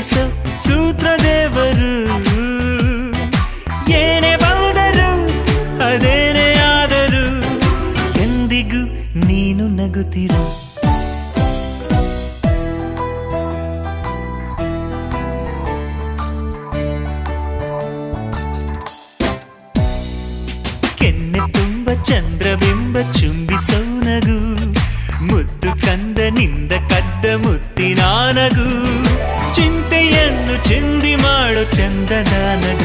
ಸೂತ್ರ ದೇವರು. ಏನೇ ಬಂದರು ಅದೇನೇ ಆದರು ಎಂದಿಗೂ ನೀನು ನಗುತ್ತಿರು? ಕೆನ್ನೆ ತುಂಬ ಚಂದ್ರಬಿಂಬ ಚುಂಬಿಸೋ ನಗು. ಮುದ್ದು ಕಂದನಿಂದ ಕದ್ದ ಮುತ್ತಿನಾನಗೂ 简单的那